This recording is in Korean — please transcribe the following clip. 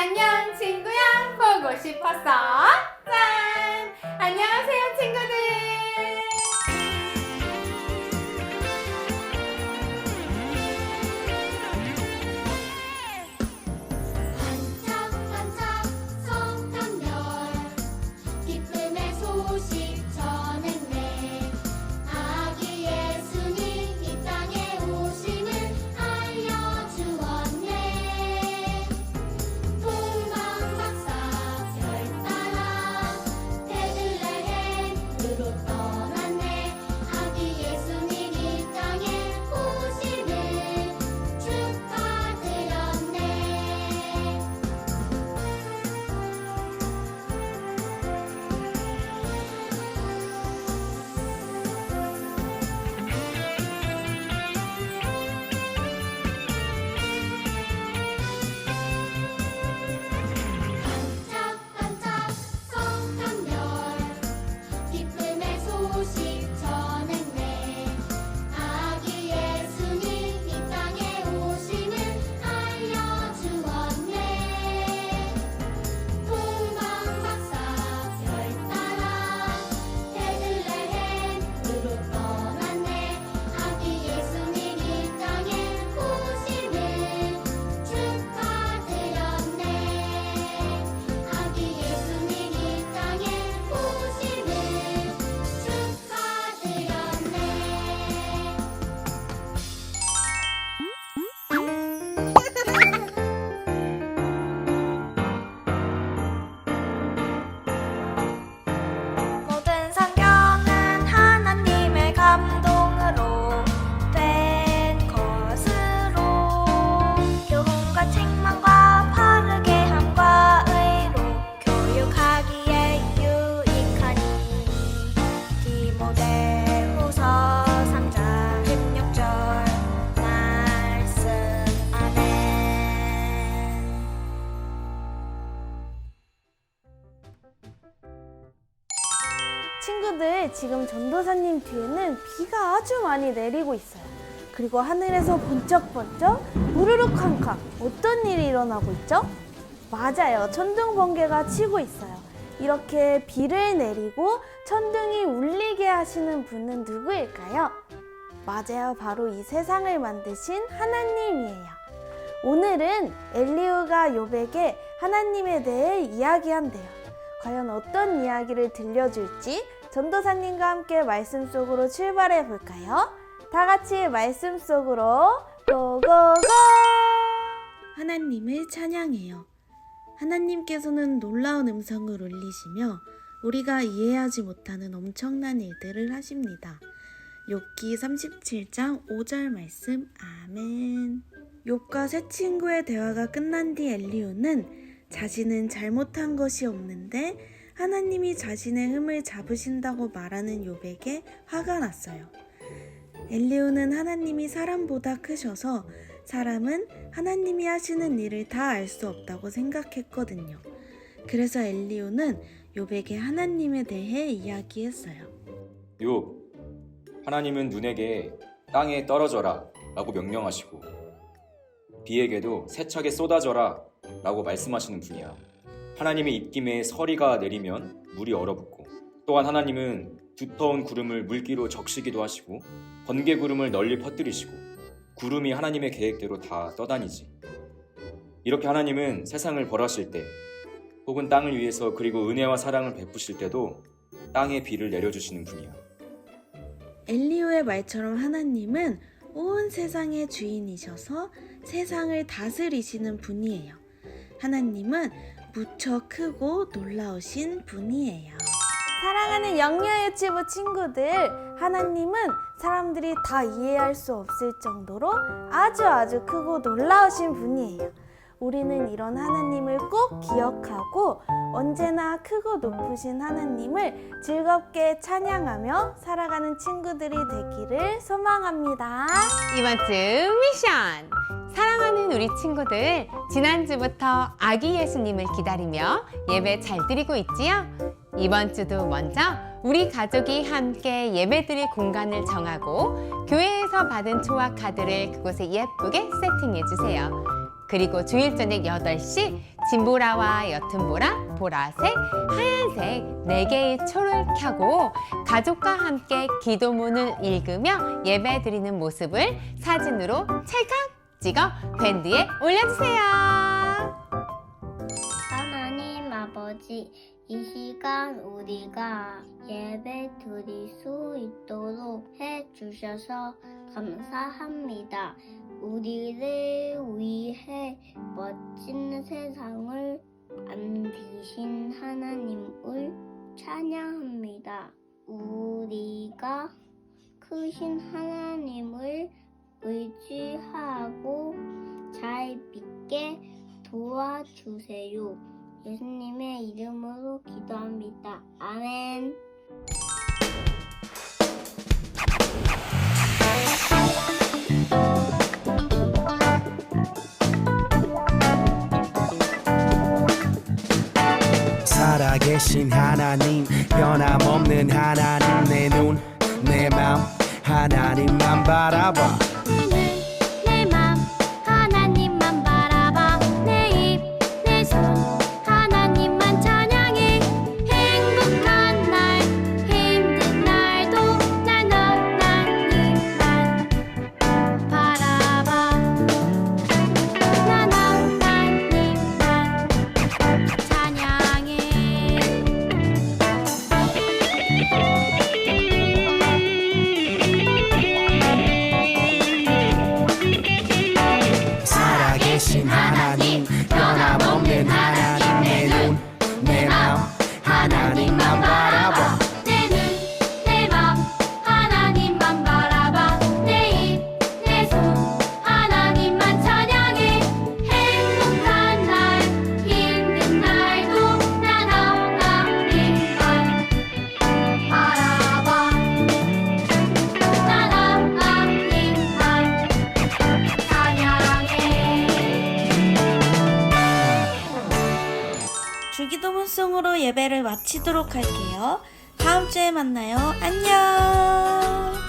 안녕 친구야. 보고 싶었어 짠. 안녕하세요 친구 지금 전도사님 뒤에는 비가 아주 많이 내리고 있어요. 그리고 하늘에서 번쩍번쩍, 우르르 쾅쾅. 어떤 일이 일어나고 있죠? 맞아요. 천둥 번개가 치고 있어요. 이렇게 비를 내리고 천둥이 울리게 하시는 분은 누구일까요? 맞아요. 바로 이 세상을 만드신 하나님이에요. 오늘은 엘리우가 요백에 하나님에 대해 이야기한대요. 과연 어떤 이야기를 들려줄지 전도사님과 함께 말씀 속으로 출발해 볼까요? 다 같이 말씀 속으로 고고고! 하나님을 찬양해요. 하나님께서는 놀라운 음성을 울리시며 우리가 이해하지 못하는 엄청난 일들을 하십니다. 욥기 37장 5절 말씀 아멘. 욥과 새 친구의 대화가 끝난 뒤 엘리오는 자신은 잘못한 것이 없는데 하나님이 자신의 흠을 잡으신다고 말하는 욥에게 화가 났어요. 엘리오는 하나님이 사람보다 크셔서 사람은 하나님이 하시는 일을 다 알 수 없다고 생각했거든요. 그래서 엘리오는 욥에게 하나님에 대해 이야기했어요. 욥, 하나님은 눈에게 땅에 떨어져라 라고 명령하시고 비에게도 세차게 쏟아져라 라고 말씀하시는 분이야. 하나님의 입김에 서리가 내리면 물이 얼어붙고 또한 하나님은 두터운 구름을 물기로 적시기도 하시고 번개 구름을 널리 퍼뜨리시고 구름이 하나님의 계획대로 다 떠다니지. 이렇게 하나님은 세상을 벌하실 때 혹은 땅을 위해서 그리고 은혜와 사랑을 베푸실 때도 땅에 비를 내려주시는 분이야. 엘리오의 말처럼 하나님은 온 세상의 주인이셔서 세상을 다스리시는 분이에요. 하나님은 무척 크고 놀라우신 분이에요. 사랑하는 영녀 유치부 친구들, 하나님은 사람들이 다 이해할 수 없을 정도로 아주 아주 크고 놀라우신 분이에요. 우리는 이런 하나님을 꼭 기억하고 언제나 크고 높으신 하나님을 즐겁게 찬양하며 살아가는 친구들이 되기를 소망합니다. 이번 주 미션 사랑하는 우리 친구들 지난주부터 아기 예수님을 기다리며 예배 잘 드리고 있지요? 이번 주도 먼저 우리 가족이 함께 예배드릴 공간을 정하고 교회에서 받은 초와 카드를 그곳에 예쁘게 세팅해 주세요. 그리고 주일 저녁 8시 진보라와 옅은 보라, 보라색, 하얀색 네 개의 초를 켜고 가족과 함께 기도문을 읽으며 예배 드리는 모습을 사진으로 찰칵 찍어 밴드에 올려주세요. 하나님 아버지, 이 시간 우리가 예배 드릴 수 있도록 해 주셔서 감사합니다. 우리를 위해 멋진 세상을 만드신 하나님을 찬양합니다. 우리가 크신 하나님을 의지하고 잘 믿게 도와주세요. 예수님의 이름으로 기도합니다. 아멘. 하나님 변함없는 하나님 내 눈 내 맘 하나님만 바라봐 유기도문송으로 예배를 마치도록 할게요. 다음 주에 만나요. 안녕!